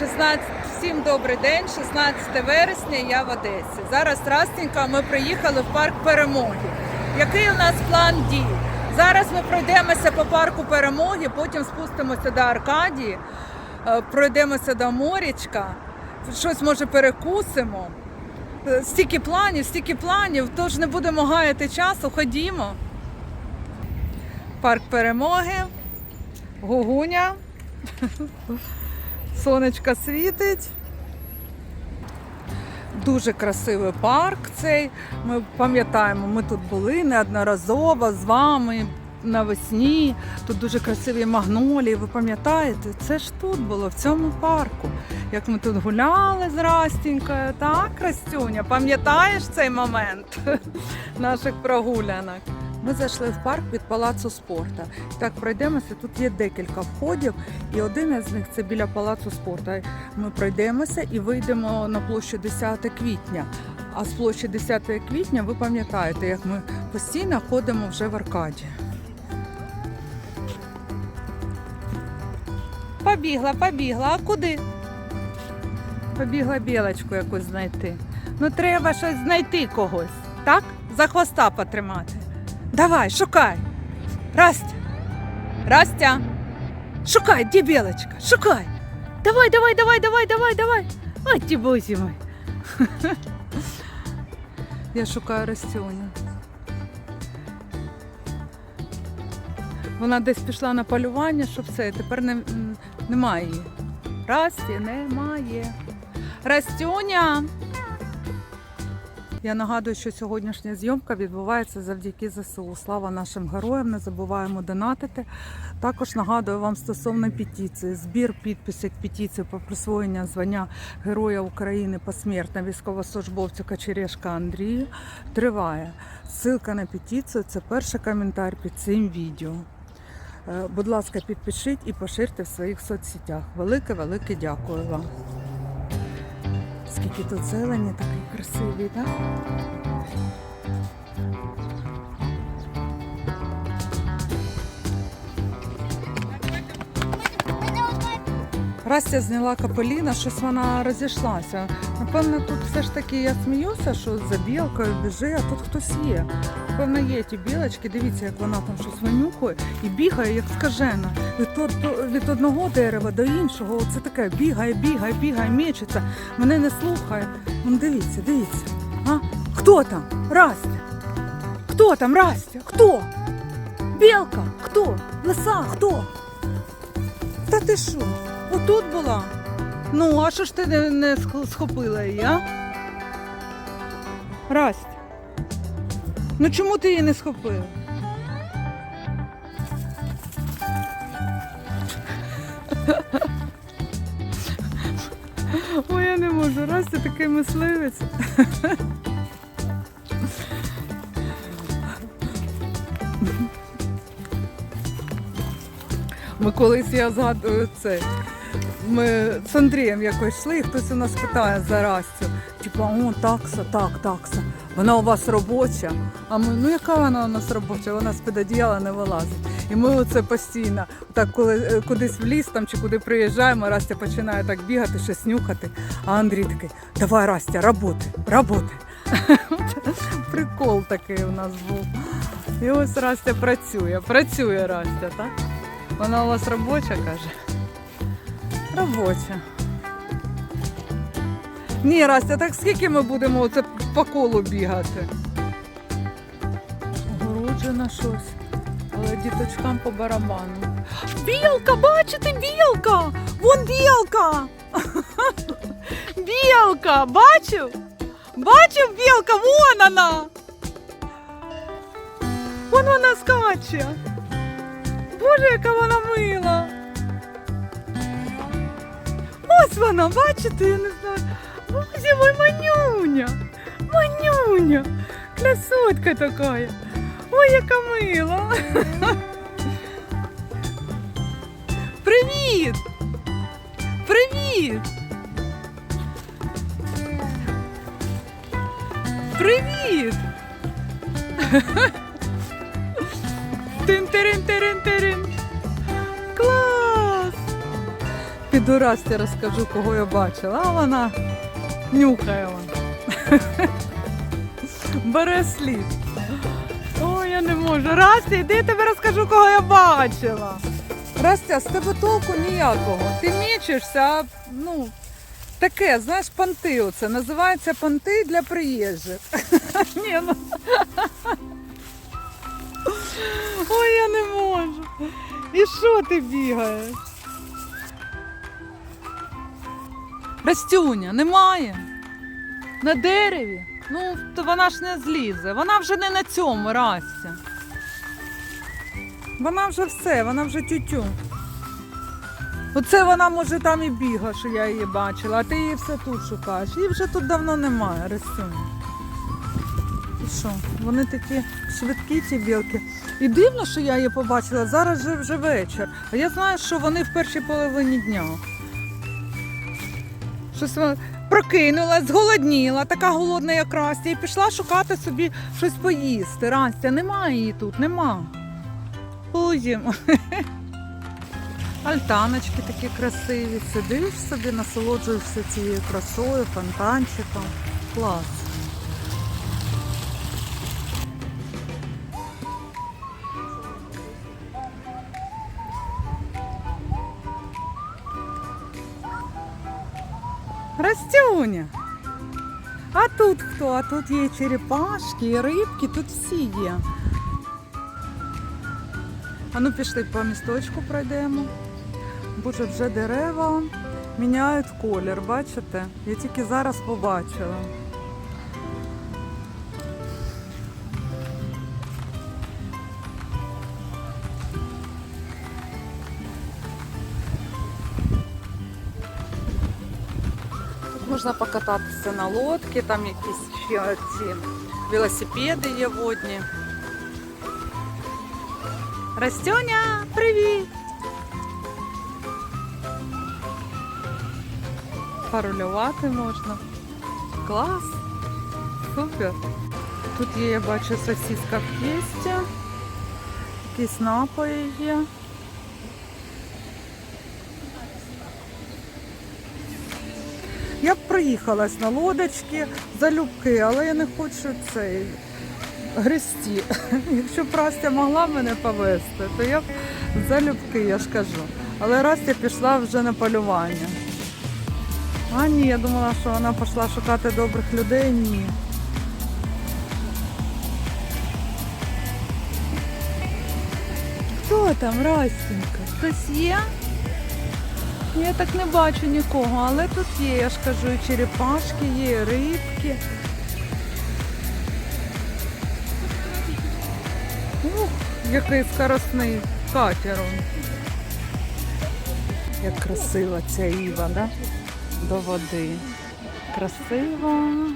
16, всім добрий день, 16 вересня, я в Одесі. Зараз Растенька, ми приїхали в парк перемоги. Який у нас план дій? Зараз ми пройдемося по парку перемоги, потім спустимося до Аркадії, е, пройдемося до морячка, щось може перекусимо. Е, Стільки планів, стільки планів, тож не будемо гаяти часу, ходімо. Парк перемоги, Гугуня. Сонечко світить. Дуже красивий парк цей. Ми пам'ятаємо, ми тут були неодноразово з вами навесні. Тут дуже красиві магнолії. Ви пам'ятаєте? Це ж тут було, в цьому парку. Як ми тут гуляли з Растінькою, так, Растюня? Пам'ятаєш цей момент наших прогулянок? Ми зайшли в парк від палацу спорту. Так, пройдемося. Тут є декілька входів, і один із них це біля палацу спорту. Ми пройдемося і вийдемо на площу 10 квітня. А з площі 10 квітня ви пам'ятаєте, як ми постійно ходимо вже в Аркаді. Побігла, побігла. А куди? Побігла білочку якусь знайти. Ну треба щось знайти когось, так? За хвоста потримати. Давай, шукай. Растя. Растя. Шукай, де білочка? Шукай. Давай, давай, давай, давай, давай, давай. Ой, ті бузі мой. Я шукаю Растюню. Вона десь пішла на полювання, щоб все, тепер не, немає її. Расті немає. Растюня. Я нагадую, що сьогоднішня зйомка відбувається завдяки ЗСУ. Слава нашим героям! Не забуваємо донатити. Також нагадую вам стосовно петиції. Збір підписів петиції про присвоєння звання Героя України посмертно військовослужбовцю Кочерешка Андрію триває. Ссылка на петицію це перший коментар під цим відео. Е, Будь ласка, підпишіть і поширте в своїх соцсетях. Велике, велике дякую вам. Скільки тут зелені, такий красивий, так? Растя зняла капеліна, щось вона розійшлася. Напевно, тут все ж таки я сміюся, що за білкою біжи, а тут хтось є. Напевно, є ті білочки, дивіться, як вона там щось винюхує і бігає, як скажена. Від, од- від одного дерева до іншого. Оце таке бігає, бігає, бігає, мечеться. Мене не слухає. Ну, дивіться, дивіться. А? Хто там? Растя? Хто там, Растя? Хто? Білка? Хто? Лиса? Хто? Та ти що? Отут була? Ну, а що ж ти не, не схопила її, а? Расть. Ну чому ти її не схопила? Ой, я не можу. Растя такий мисливець. Ми колись я згадую це. Ми з Андрієм якось йшли, і хтось у нас питає за Растю. Типа, о, такса, так, такса. Вона у вас робоча. А ми, ну яка вона у нас робоча? Вона з під одіяла не вилазить. І ми оце постійно, так коли е, кудись в ліс там чи куди приїжджаємо, Растя починає так бігати, щось нюхати. А Андрій такий, давай, Растя, роботи, роботи. Прикол такий у нас був. І ось Растя працює, працює Растя, так? Вона у вас робоча, каже. Робоча. Ні, Растя, так скільки ми будемо оце по колу бігати? Огороджена щось. Але діточкам по барабану. Білка, бачите, білка! Вон білка! Білка, бачив? Бачив білка, вон вона! Вон вона скаче. Боже, яка вона мила. Ось вона, бачите, я не знаю. Боже мой манюня. Манюня. Красотка така. Ой, яка мила. Привіт! Привіт! Привіт! Тин-тирин-тирин-тирин. Піду Расті розкажу, кого я бачила. А вона нюхає. Бере слід. Ой, я не можу. Расті, йди я тебе розкажу, кого я бачила. Растя, з тебе толку ніякого. Ти мічишся, а ну, таке, знаєш, понти оце. Називається понти для приїжджих. Ні, ну. Ой, я не можу. І що ти бігаєш? Растюня, немає. На дереві. Ну, то вона ж не злізе. Вона вже не на цьому Растя. Вона вже все, вона вже тютю. Оце вона може там і бігає, що я її бачила, а ти її все тут шукаєш. Її вже тут давно немає, Растюня. І що? Вони такі швидкі, ці білки. І дивно, що я її побачила. Зараз же вже вечір. А я знаю, що вони в першій половині дня. Щось вона прокинулась, зголодніла, така голодна, як Растя, і пішла шукати собі щось поїсти. Растя, немає її тут, нема. Ходімо. Альтаночки такі красиві. Сидиш собі, насолоджуєшся цією красою, фонтанчиком. Клас. Растюня. А тут хто? А тут є і черепашки, і рибки, тут всі є. А ну пішли по місточку пройдемо. Боже, вже дерева міняють колір, бачите? Я тільки зараз побачила. Можна покататися на лодці, там якісь ще ці велосипеди є водні. Растюня, привіт! Парулювати можна. Клас! Супер! Тут є, я бачу, сосиска в тісті, якісь напої є. Я б проїхалась на лодочці залюбки, але я не хочу цей грести. Якщо б Растя могла мене повезти, то я б залюбки, я ж кажу. Але Растя пішла вже на полювання. А ні, я думала, що вона пішла шукати добрих людей. Ні. Хто там, Растенька? Хтось є? Я так не бачу нікого, але тут є, я ж кажу, і черепашки, є, і рибки. Ух, який скоросний катер. Як красива ця іва, да? До води. Красива.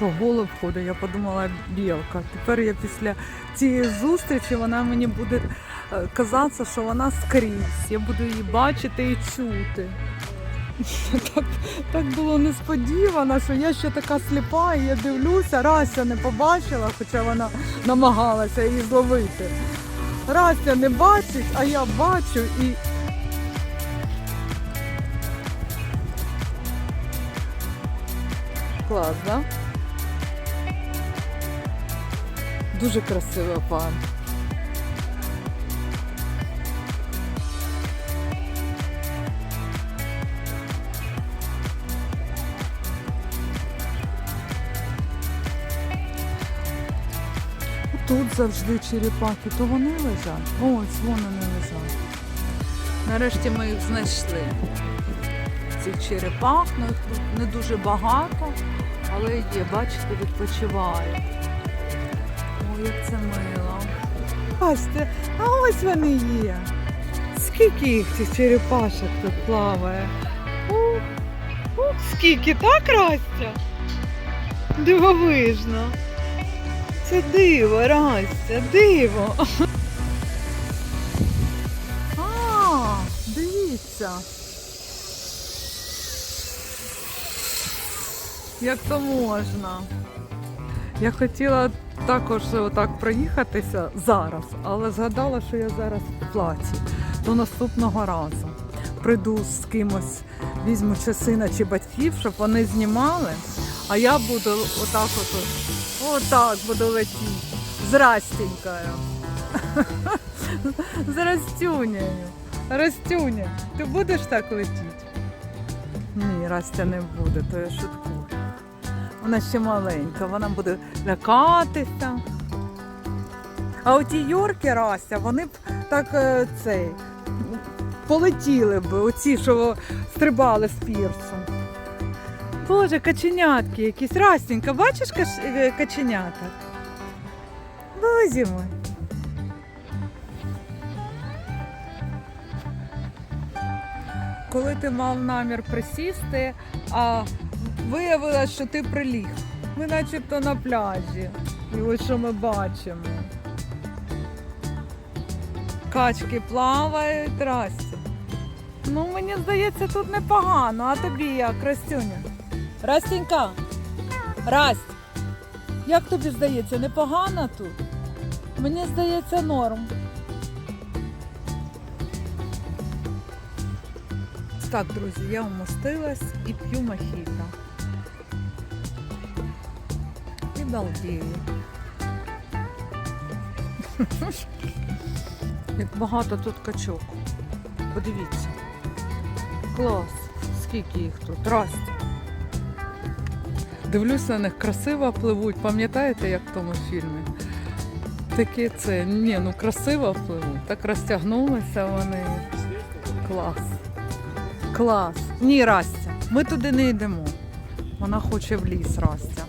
То голуб ходить, я подумала білка. Тепер я після цієї зустрічі вона мені буде е, казатися, що вона скрізь. Я буду її бачити і чути. Так, так було несподівано, що я ще така сліпа, і я дивлюся, Рася не побачила, хоча вона намагалася її зловити. Рася не бачить, а я бачу і. Клас, да? Дуже красивий пан. Тут завжди черепахи, то вони лежать. Ось вони не лежать. Нарешті ми їх знайшли. Цих черепах, ну їх тут не дуже багато, але є, бачите, відпочивають. Як це мило. Бачите, а ось вони є. Скільки їх цих черепашок тут плаває? Ух, ух, скільки, так, Растя? Дивовижно. Це диво, Растя, диво. А, дивіться. Як то можна? Я хотіла також отак проїхатися зараз, але згадала, що я зараз в платі. До наступного разу прийду з кимось, візьму чи сина чи батьків, щоб вони знімали, а я буду отак от, отак буду летіти. З Растенькою. З Растюнею. Растюня, ти будеш так летіти? Ні, Растя не буде, то я шуткую. Вона ще маленька, вона буде лякатися. А оті Йорки Растя, вони б так е, цей полетіли б, оці, що стрибали з пірсу. Боже, каченятки якісь. Растенька, бачиш каш... е, каченята? Мой. Коли ти мав намір присісти, а виявилось, що ти приліг. Ми начебто на пляжі. І ось що ми бачимо. Качки плавають, Растя. Ну, мені здається, тут непогано, а тобі як, Растюня? Растенька? Расть, як тобі здається, непогано тут? Мені здається, норм. Так, друзі, я вмостилась і п'ю мохіто. І балдію. Як багато тут качок. Подивіться. Клас. Скільки їх тут? Расті. Дивлюсь на них красиво пливуть. Пам'ятаєте, як в тому фільмі? Таке це, ні, ну красиво пливуть. Так розтягнулися вони. Клас. Клас. Ні, Растя, ми туди не йдемо. Вона хоче в ліс, Растя.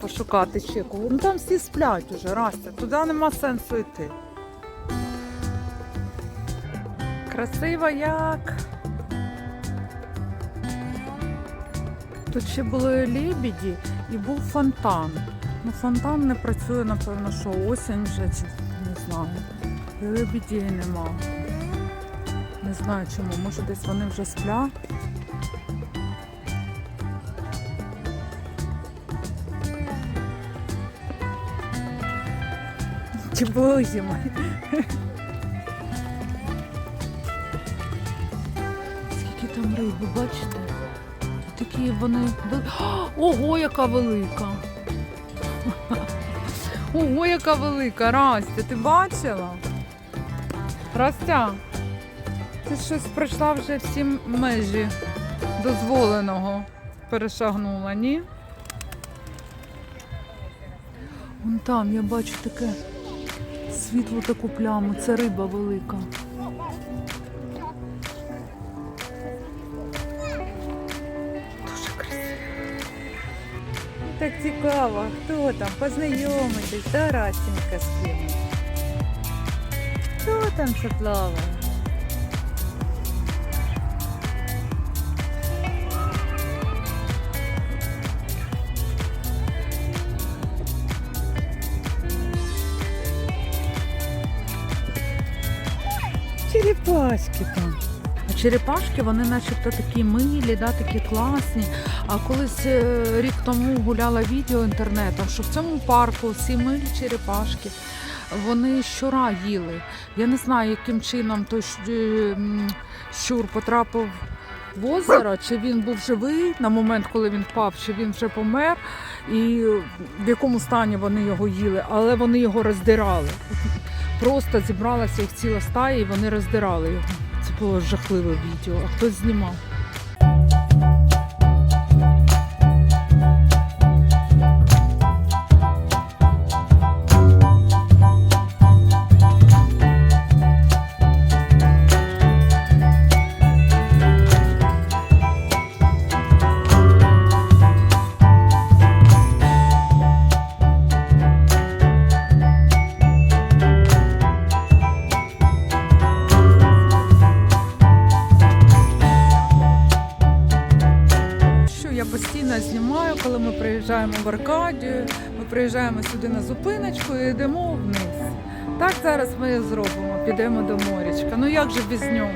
Пошукати кого. Ну там всі сплять уже, Растя. Туди нема сенсу йти. Красиво як. Тут ще були лебіді і був фонтан. Ну, фонтан не працює, напевно, що осінь вже чи не знаю. І нема. Не знаю чому, може десь вони вже сплять. Чи боже мой. Скільки там риби, бачите? Такі вони. Ого, яка велика! Ого, яка велика, Растя, ти бачила? Растя, ти щось пройшла вже всі межі дозволеного. Перешагнула, ні? Вон там я бачу таке світло таку пляму, це риба велика. Дуже красиво. Так цікаво, хто там, познайомитись, да, Растенька з ким? Хто там це плаває? Черепашки там. Черепашки, вони начебто такі милі, да, такі класні. А колись е, рік тому гуляла відео інтернетом, що в цьому парку всі милі черепашки, вони щура їли. Я не знаю, яким чином той е, щур потрапив в озеро, чи він був живий на момент, коли він впав, чи він вже помер, і в якому стані вони його їли, але вони його роздирали. Просто зібралася їх ціла стая і вони роздирали його. Це було жахливе відео, а хтось знімав. Коли ми приїжджаємо в Аркадію, ми приїжджаємо сюди на зупиночку і йдемо вниз. Так зараз ми і зробимо, підемо до морячка. Ну як же без нього?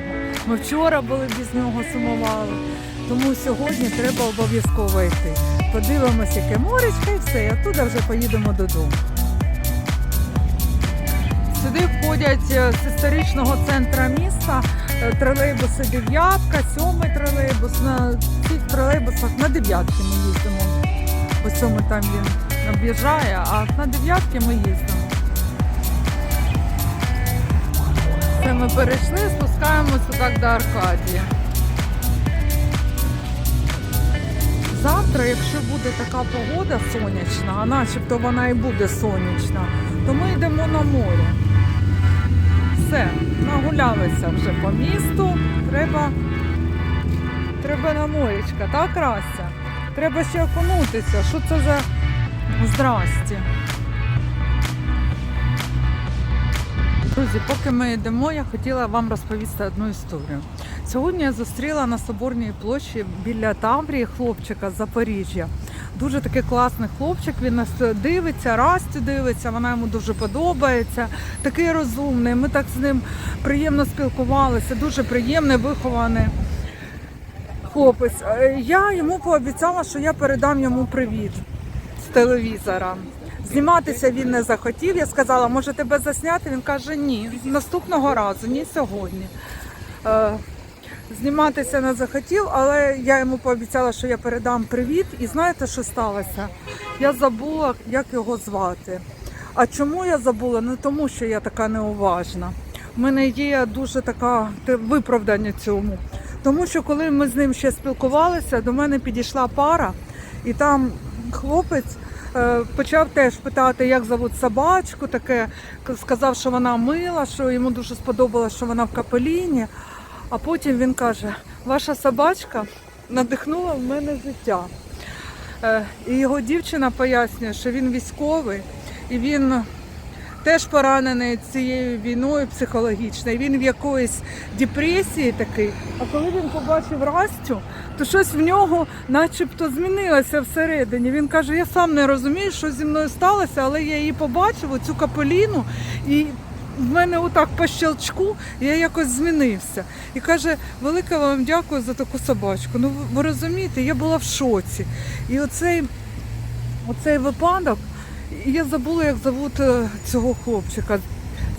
Ми вчора були без нього, сумували. Тому сьогодні треба обов'язково йти. Подивимося, яке морячка і все, і оттуда вже поїдемо додому. Сюди входять е, з історичного центру міста тролейбуси дев'ятка, сьомий тролейбус. На цих тролейбусах на дев'ятки ми їздимо. По цьому там він об'їжджає, а на дев'ятки ми їздимо. Це ми перейшли, спускаємося так до Аркадії. Завтра, якщо буде така погода сонячна, а начебто вона і буде сонячна, то ми йдемо на море. Все, нагулялися вже по місту. Треба, треба на моречка, так, Рася? Треба ще окунутися. Що це за здрасті? Друзі, поки ми йдемо, я хотіла вам розповісти одну історію. Сьогодні я зустріла на Соборній площі біля Таврії хлопчика з Запоріжжя. Дуже такий класний хлопчик. Він нас дивиться, Растю дивиться, вона йому дуже подобається. Такий розумний. Ми так з ним приємно спілкувалися, дуже приємний, вихований хлопець. Е, Я йому пообіцяла, що я передам йому привіт з телевізора. Зніматися він не захотів. Я сказала, може тебе засняти? Він каже, ні, наступного разу, ні сьогодні. Зніматися не захотів, але я йому пообіцяла, що я передам привіт. І знаєте, що сталося? Я забула, як його звати. А чому я забула? Не тому, що я така неуважна. У мене є дуже така виправдання цьому. Тому що коли ми з ним ще спілкувалися, до мене підійшла пара, і там хлопець е, почав теж питати, як зовут собачку, таке сказав, що вона мила, що йому дуже сподобалось, що вона в капеліні. А потім він каже: ваша собачка надихнула в мене життя. Е, І його дівчина пояснює, що він військовий і він теж поранений цією війною психологічною. Він в якоїсь депресії такий. А коли він побачив Растю, то щось в нього начебто змінилося всередині. Він каже: я сам не розумію, що зі мною сталося, але я її побачив, оцю капеліну, і в мене отак по щелчку я якось змінився. І каже, велике вам дякую за таку собачку. Ну ви, розумієте, я була в шоці. І оцей, оцей випадок, я забула, як зовут е, цього хлопчика.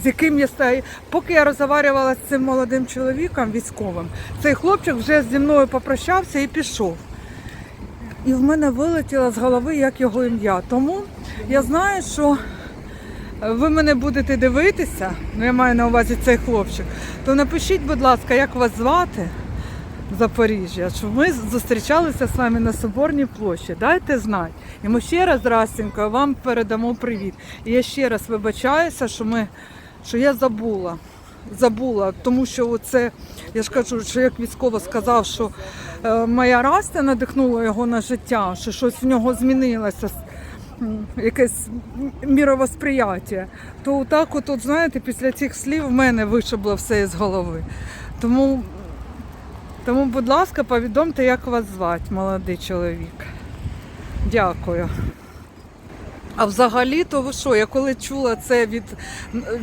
З яким я стаю, поки я розговарювала з цим молодим чоловіком військовим, цей хлопчик вже зі мною попрощався і пішов. І в мене вилетіло з голови як його ім'я. Тому я знаю, що ви мене будете дивитися, ну я маю на увазі цей хлопчик, то напишіть, будь ласка, як вас звати в Запоріжжя, щоб ми зустрічалися з вами на Соборній площі. Дайте знати. І ми ще раз, Растінко, вам передамо привіт. І я ще раз вибачаюся, що ми, що я забула. Забула, тому що це, я ж кажу, що як військово сказав, що е, моя Растя надихнула його на життя, що щось в нього змінилося якесь міровосприяття, то так от, от, знаєте, після цих слів в мене вишибло все із голови. Тому, тому, будь ласка, повідомте, як вас звати, молодий чоловік. Дякую. А взагалі, то ви що, я коли чула це від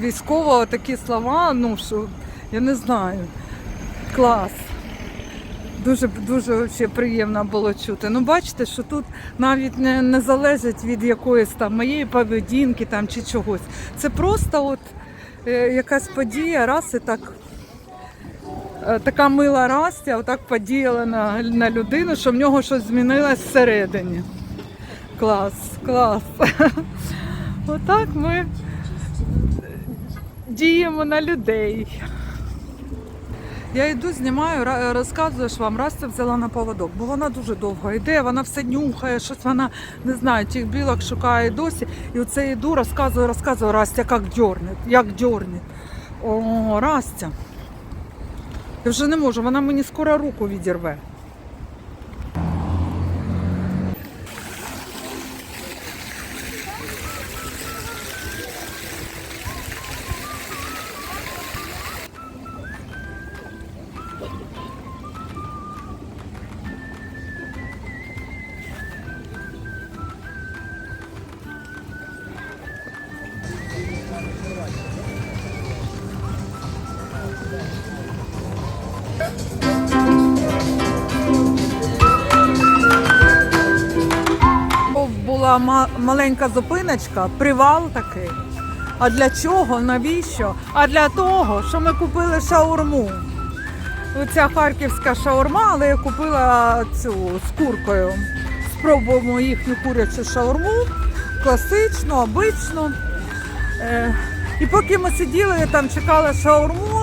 військового такі слова, ну що я не знаю. Клас. Дуже дуже вообще приємно було чути. Ну, бачите, що тут навіть не, не залежить від якоїсь там моєї поведінки там чи чогось. Це просто от е, якась подія, раз і так. е, Така мила Растя отак подіяла на, на людину, що в нього щось змінилось всередині. Клас, клас. Отак ми діємо на людей. Я йду, знімаю, розказуєш вам, Растя взяла на поводок, бо вона дуже довго йде, вона все нюхає, щось вона не знаю, тих білок шукає досі. І оце йду, розказую, розказую, Растя, як дьорне, як дьорне. О, Растя. Я вже не можу, вона мені скоро руку відірве. Маленька зупиночка, привал такий. А для чого? Навіщо? А для того, що ми купили шаурму. Оця харківська шаурма, але я купила цю з куркою. Спробуємо їхню курячу шаурму, класичну, обичну. Е, і поки ми сиділи там, чекали шаурму,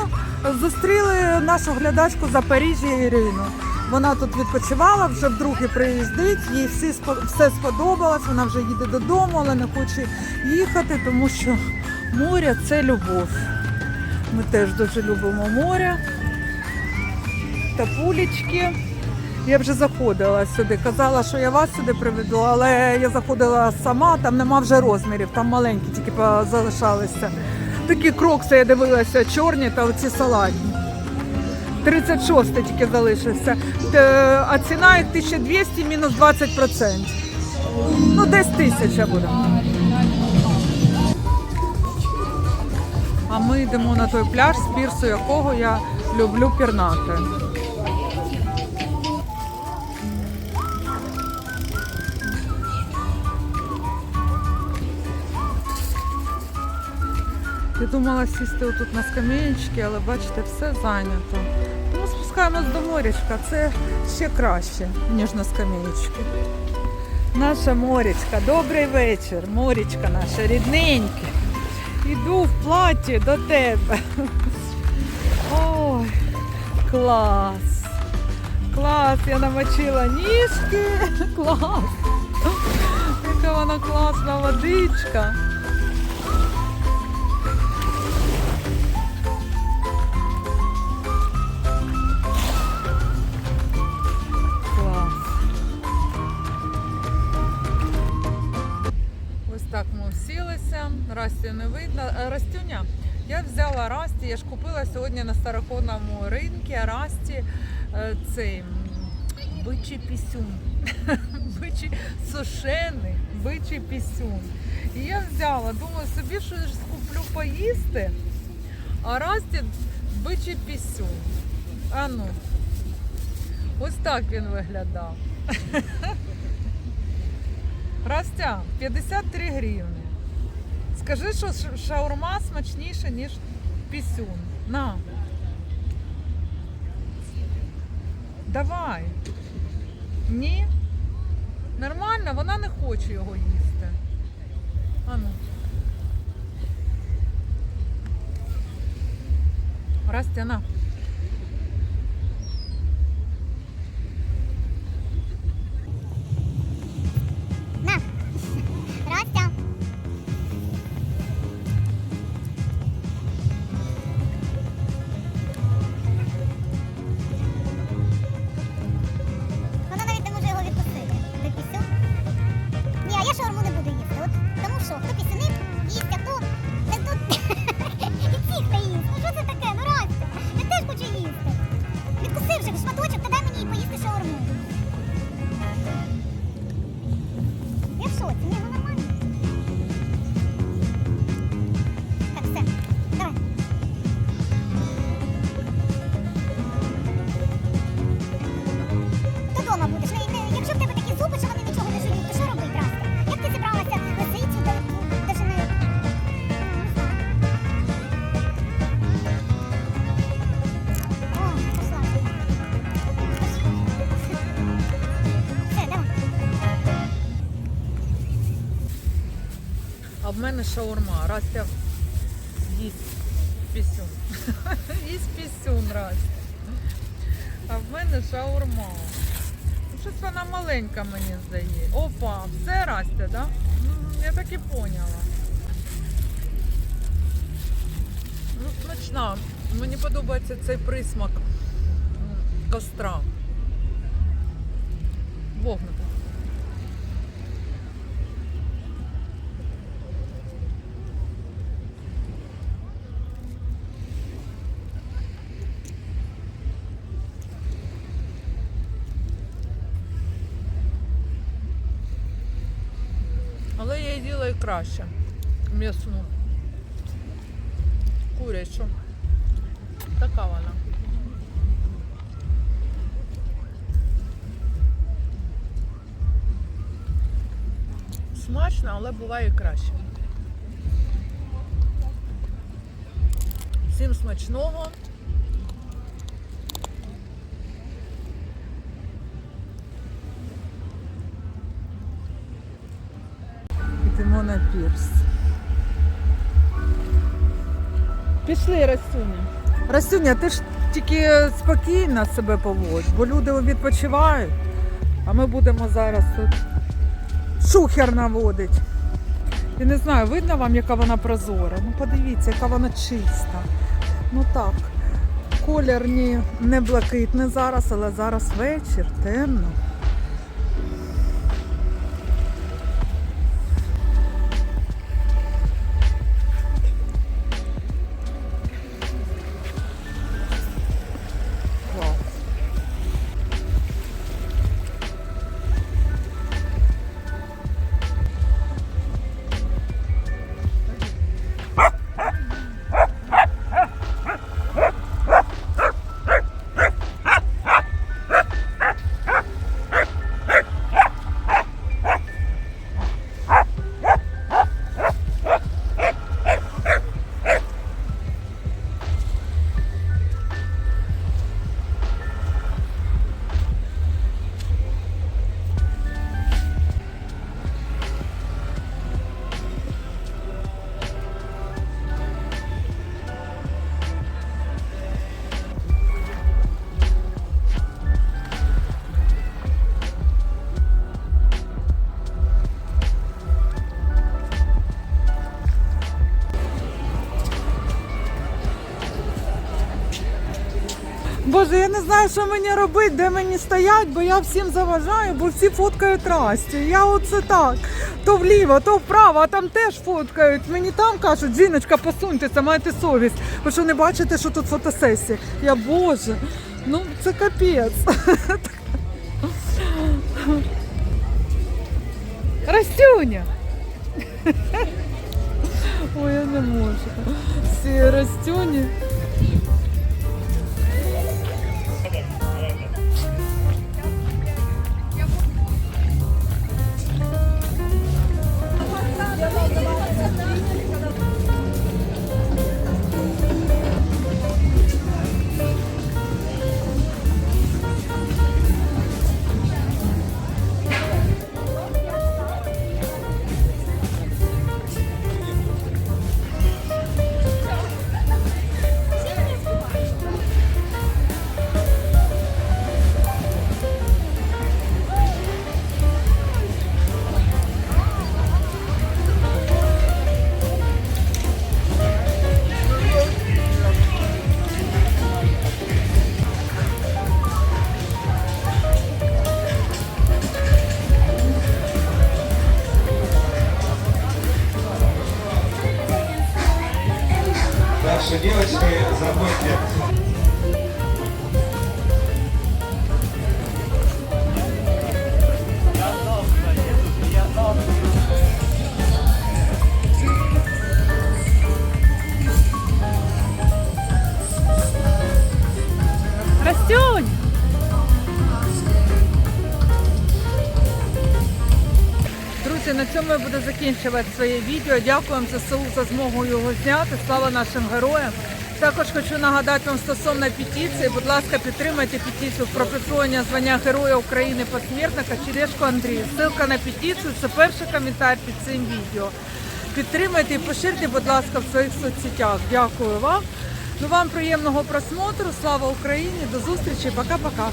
зустріли нашу глядачку Запоріжжя Ірину. Вона тут відпочивала, вже вдруге приїздить, їй всі все сподобалось, вона вже їде додому, але не хоче їхати, тому що море це любов. Ми теж дуже любимо море та пулічки. Я вже заходила сюди. Казала, що я вас сюди приведу, але я заходила сама, там нема вже розмірів, там маленькі тільки залишалися. Такі крокси я дивилася, чорні та оці салатні. 36 тільки залишився. А ціна їх 1200 мінус 20%. Ну, десь тисяча буде. А ми йдемо на той пляж, з пірсу якого я люблю пірнати. Я думала сісти отут на скам'янечки, але бачите, все зайнято. Спускаємось до морячка. Це ще краще, ніж на скам'янечки. Наша морячка, добрий вечір. Морячка наша, рідненька. Іду в платі до тебе. Ой, клас. Клас, я намочила ніжки. Клас. Яка вона класна водичка. Расті не видно. Е, Растюня, я взяла Расті, я ж купила сьогодні на староходному ринку Расті е, цей бичий пісюн. Бичий сушений бичий пісюн. І я взяла, думаю, собі щось куплю поїсти, а Расті бичий пісюн. А ну, ось так він виглядав. Растя, 53 гривні. Скажи, що шаурма смачніша, ніж пісюн. На. Давай. Ні? Нормально, вона не хоче його їсти. Ану. Растя, на. Мене шаурма. Растя їсть пісюн. їсть пісюн Растя. А в мене шаурма. Ну, Щось вона маленька, мені здається. Опа, все Растя, да? Я так і поняла. Ну, смачна. Мені подобається цей присмак костра. Вогнута. Але я їла краще. М'ясну. Курячу. Така вона. Смачно, але буває краще. Всім смачного. Йдемо на пірс. Пішли, Расюня. Расюня, ти ж тільки спокійно себе поводь, бо люди відпочивають, а ми будемо зараз тут шухер наводить. Я не знаю, видно вам, яка вона прозора. Ну подивіться, яка вона чиста. Ну так. Колір не блакитний зараз, але зараз вечір, темно. Боже, я не знаю, що мені робити, де мені стоять, бо я всім заважаю, бо всі фоткають Расті. Я оце так. То вліво, то вправо, а там теж фоткають. Мені там кажуть, жіночка, посуньтеся, майте совість. Ви що не бачите, що тут фотосесія? Я Боже, ну це капець. Растюня. Ой, я не можу. Всі Растюні. Что, девочки, забудьте. На цьому я буду закінчувати своє відео. Дякую вам ЗСУ за змогу його зняти. Слава нашим героям. Також хочу нагадати вам стосовно петиції. Будь ласка, підтримайте петицію про присвоєння звання Героя України посмертно Кочерешко Андрію. Ссылка на петицію це перший коментар під цим відео. Підтримайте і поширте, будь ласка, в своїх соцсетях. Дякую вам. Ну вам приємного просмотру. Слава Україні! До зустрічі. Пока-пока.